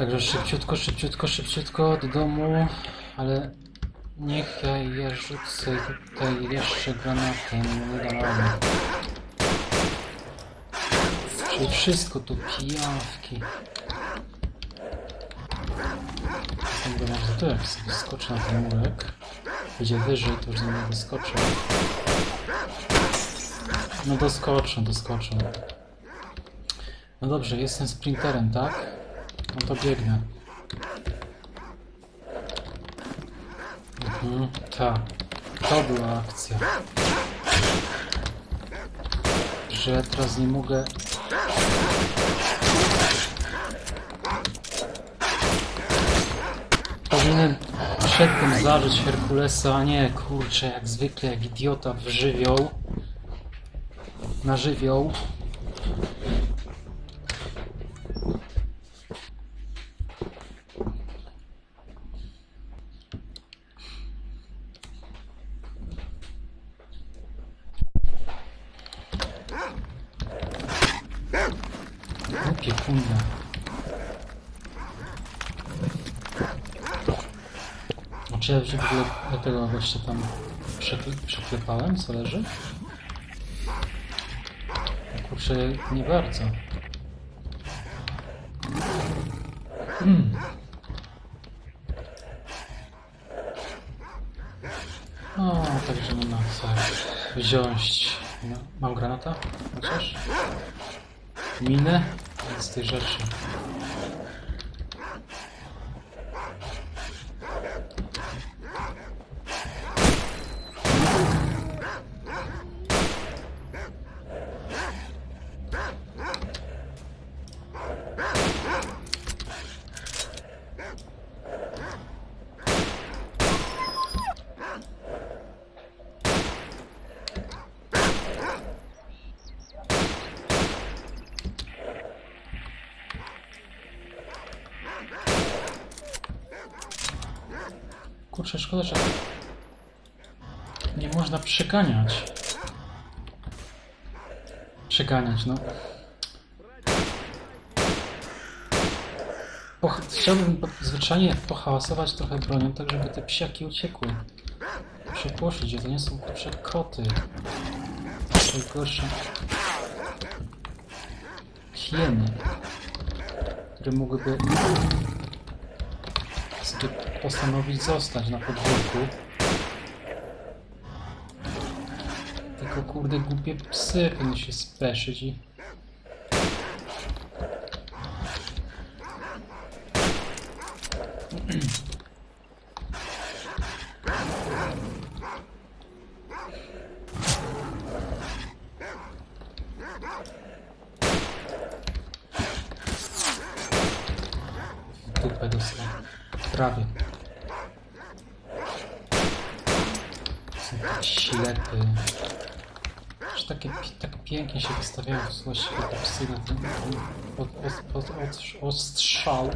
Także szybciutko, szybciutko, szybciutko do domu, ale niech ja je rzucę tutaj jeszcze granatem, nie da rady. Czyli wszystko tu pijawki. Dobra, może to jak sobie skoczę na ten murek, będzie wyżej, to już nie doskoczę. No doskoczę, doskoczę. No dobrze, jestem sprinterem, tak? No to biegnę. Mhm, tak. To była akcja. Że ja teraz nie mogę... Powinienem przedtem zażyć Herkulesa, a nie, kurczę, jak zwykle, jak idiota w żywioł. Na żywioł. Kunda. A czy ja w ogóle tego gościa tam przekle przeklepałem, co leży? Kurczę, nie bardzo. Hmm. O, także nie ma co wziąć. Mam granata? Chociaż? Minę? вышестоящим Kurczę, szkoda, że nie można przeganiać. Przeganiać, no. Poch chciałbym po- zwyczajnie pohałasować trochę bronią, tak żeby te psiaki uciekły. Przepłoszyć je, to nie są kurczę koty. To gorsze. Hieny, które mogłyby postanowić zostać na podwórku. Tylko kurde głupie psy powinny się speszyć i... Dupę dostał. Tak ślepy. Że takie, tak pięknie się wystawiają właściwie te psy na ten od, od, ostrzał.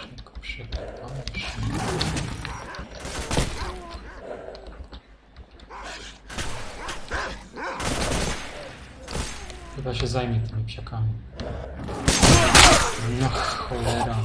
Szybko przyklepałem. Chyba się zajmie tymi psiakami. No cholera.